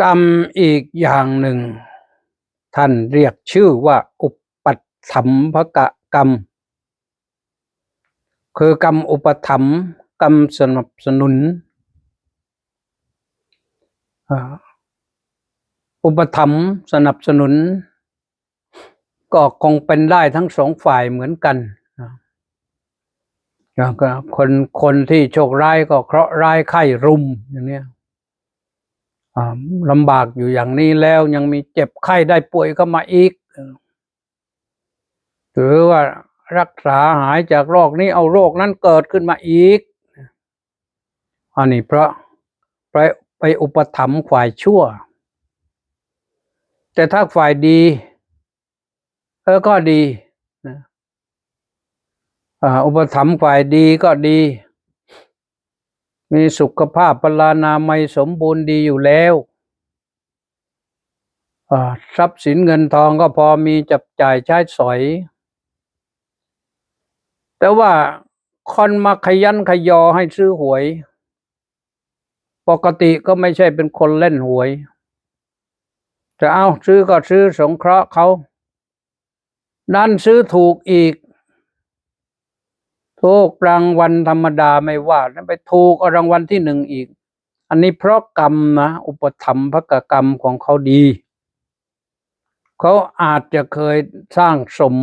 กรรมอีกอย่างหนึ่ง ท่านเรียกชื่อว่าอุปัฏฐัมภกกรรม คือกรรมอุปถัมภ์กรรมสนับสนุนอุปถัมภ์สนับสนุน ก็คงเป็นได้ทั้งสองฝ่ายเหมือนกันก็คนคนที่โชคร้ายก็เคราะห์ร้ายไข้รุมอย่างเนี้ย ลำบากอยู่อย่างนี้แล้วยังมีเจ็บไข้ได้ป่วยเข้ามาอีก หรือว่ารักษาหายจากโรคนี้เอาโรคนั้นเกิดขึ้นมาอีก อันนี้เพราะไปไปอุปถัมภ์ฝ่ายชั่ว แต่ถ้าฝ่ายดีเออก็ดีนะอุปถัมภ์ฝ่ายดีก็ดี มีสุขภาพพลานามัยสมบูรณ์ดีอยู่แล้วทรัพย์สินเงินทองก็พอมีจับจ่ายใช้สอย แต่ว่าคนมาขยันขยอให้ซื้อหวย ปกติก็ไม่ใช่เป็นคนเล่นหวยจะเอาซื้อก็ซื้อสงเคราะห์เขา นั่นซื้อถูกอีก ถูกรางวัลธรรมดาไม่ว่าแล้วไปถูกรางวัลที่หนึ่งอีก อันนี้เพราะกรรมนะ อุปธรรมภกกรรมของเขาดี เขาอาจจะเคยสร้างสม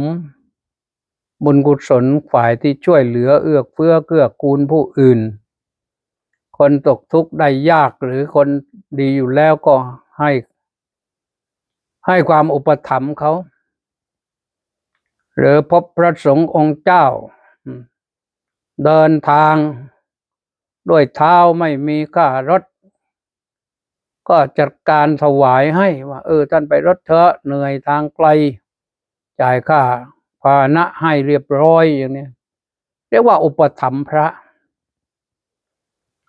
บุญกุศลฝ่ายที่ช่วยเหลือเอื้อเฟื้อเกื้อกูลผู้อื่น คนตกทุกข์ได้ยากหรือคนดีอยู่แล้วก็ให้ ให้ความอุปถัมภ์เขา หรือพบพระสงฆ์องค์เจ้า เดินทาง ด้วยเท้าไม่มีค่ารถ ก็จัดการถวายให้ว่าเออท่านไปรถเถอะเหนื่อยทางไกล จ่ายค่าพาหนะให้เรียบร้อยอย่างนี้เรียกว่าอุปถัมภ์พระ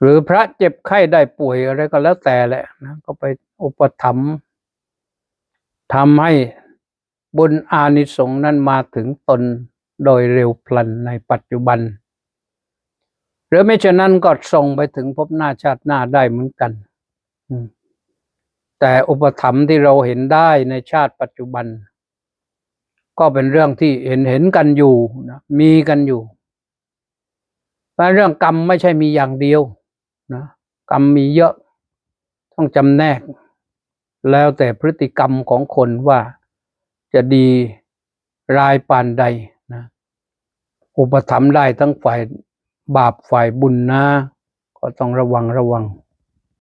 หรือพระเจ็บไข้ได้ป่วยอะไรก็แล้วแต่แหละนะก็ไปอุปถัมภ์ทำให้บุญอานิสงส์นั้นมาถึงตนโดยเร็วพลันในปัจจุบัน หรือไม่ฉะนั้นก็ส่งไปถึงภพหน้าชาติหน้าได้เหมือนกันแต่อุปถัมที่เราเห็นได้ในชาติปัจจุบัน ก็เป็นเรื่องที่เห็นเห็นกันอยู่นะมีกันอยู่เพราะเรื่องกรรมไม่ใช่มีอย่างเดียวนะกรรมมีเยอะ ต้องจำแนก แล้วแต่พฤติกรรมของคนว่าจะดีรายปานใดนะอุปถัมได้ทั้งฝ่าย บาปฝ่ายบุญนะ ก็ต้องระวังระวัง